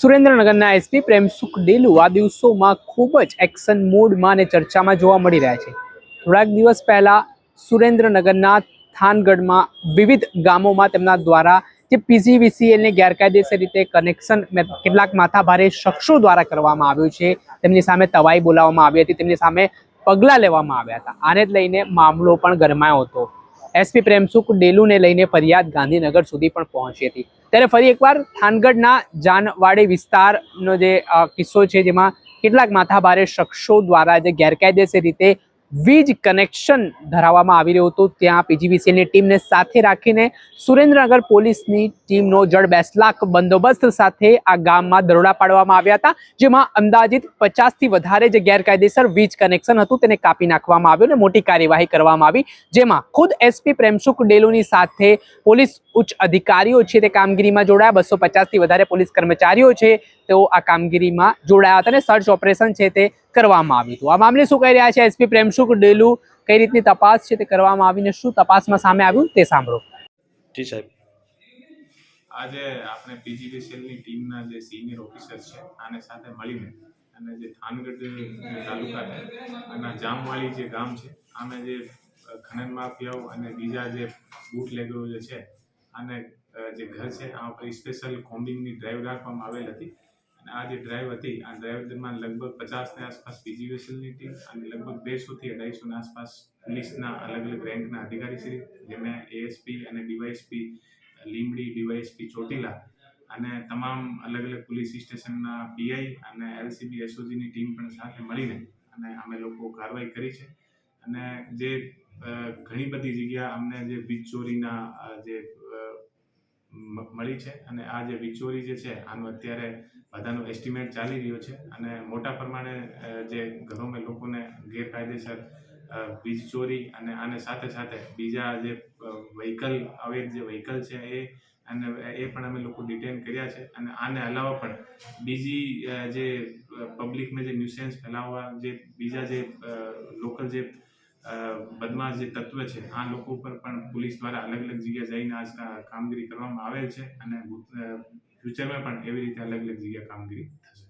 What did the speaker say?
સુરેન્દ્રનગરના એસપી પ્રેમસુખ ડેલુ આ દિવસોમાં ખૂબ જ એક્શન મોડમાં અને ચર્ચામાં જોવા મળી રહ્યા છે. થોડાક દિવસ પહેલાં સુરેન્દ્રનગરના થાનગઢમાં વિવિધ ગામોમાં તેમના દ્વારા જે પીજીવીસીએલને ગેરકાયદેસર રીતે કનેક્શન કેટલાક માથાભારે શખ્સો દ્વારા કરવામાં આવ્યું છે. તેમની સામે તવાઈ બોલાવવામાં આવી હતી. તેમની સામે પગલાં લેવામાં આવ્યા હતા. આને લઈને મામલો પણ ગરમાયો હતો. એસપી પ્રેમસુખ ડેલુને લઈને ફરિયાદ ગાંધીનગર સુધી પણ પહોંચી હતી. ત્યારે ફરી એકવાર થાનગઢના જાનવાડી વિસ્તારનો જે કિસ્સો છે જેમાં કેટલાક માથાભારે શખ્સો દ્વારા જે ગેરકાયદેસર રીતે વીજ કનેક્શન ધરાવવામાં આવી રહ્યું હતું. ત્યાં પીજીવીસીએલની ટીમને સાથે રાખીને સુરેન્દ્રનગર પોલીસની ટીમનો જડ બેસલાક બંદોબસ્ત સાથે આ ગામમાં દરોડા પાડવામાં આવ્યા હતા, જેમાં અંદાજિત પચાસથી વધારે જે ગેરકાયદેસર વીજ કનેક્શન હતું તેને કાપી નાખવામાં આવ્યું અને મોટી કાર્યવાહી કરવામાં આવી, જેમાં ખુદ એસપી પ્રેમસુખ ડેલુની સાથે પોલીસ ઉચ્ચ અધિકારીઓ છે તે કામગીરીમાં જોડાયા, બસો પચાસથી વધારે પોલીસ કર્મચારીઓ છે તેઓ આ કામગીરીમાં જોડાયા હતા અને સર્ચ ઓપરેશન છે તે કરવામાં આવ્યું હતું. આ મામલે શું કહી રહ્યા છે એસપી પ્રેમસુખ ડેલુ? કઈ રીતની તપાસ છે તે કરવામાં આવીને શું તપાસમાં સામે આવ્યું તે સાંભળો. જી સાહેબ. આજે આપણે પીજીવીસીએલની ટીમના જે સિનિયર ઓફિસર છે આને સાથે મળીને અને જે થાનગઢ તાલુકા છે અને જામવાળી જે ગામ છે આમે જે ખનન માફિયાઓ અને બીજા જે બૂટલેગરો જે છે અને જે ઘર છે આ પર સ્પેશિયલ કોમ્બિંગની ડ્રાઈવ રાખવામાં આવેલ હતી. અને આ જે ડ્રાઈવ હતી, આ ડ્રાઈવ દરમિયાન લગભગ પચાસની આસપાસ પીજીવીસીએલની ટીમ અને લગભગ બેસોથી અઢાઈસોની આસપાસ પોલીસના અલગ અલગ રેન્કના અધિકારીશ્રી, જેમાં એએસપી અને ડીવાયએસપી લીમડી ડીવાયએસપી ચોટીલા અને તમામ અલગ અલગ પોલીસ સ્ટેશનના પીઆઈ અને એલસીબી એસઓજીની ટીમ પણ સાથે મળીને અને અમે લોકો કાર્યવાહી કરી છે. અને જે ઘણી બધી જગ્યા અમને જે વીજ ચોરીના જે મળી છે અને આ જે વિચોરી જે છે, આનું અત્યારે બધાનો એસ્ટિમેટ ચાલી રહ્યો છે અને મોટા પ્રમાણે જે ઘરોમાં લોકોને ગેરકાયદેસર વીજ ચોરી અને આને સાથે સાથે બીજા જે વ્હીકલ અવૈધ જે વ્હીકલ છે એ, અને એ પણ અમે લોકો ડિટેન કર્યા છે અને આને અલાવા પણ બીજી જે પબ્લિકમાં જે ન્યુસેન્સ ફેલાવવા જે, બીજા જે લોકલ જે બદમાશ જે તત્વ છે, આ લોકો ઉપર પણ પોલીસ દ્વારા અલગ અલગ જગ્યાએ જઈને આજ કામગીરી કરવામાં આવેલ છે અને ફ્યુચરમાં પણ એવી રીતે અલગ અલગ જગ્યાએ કામગીરી થશે.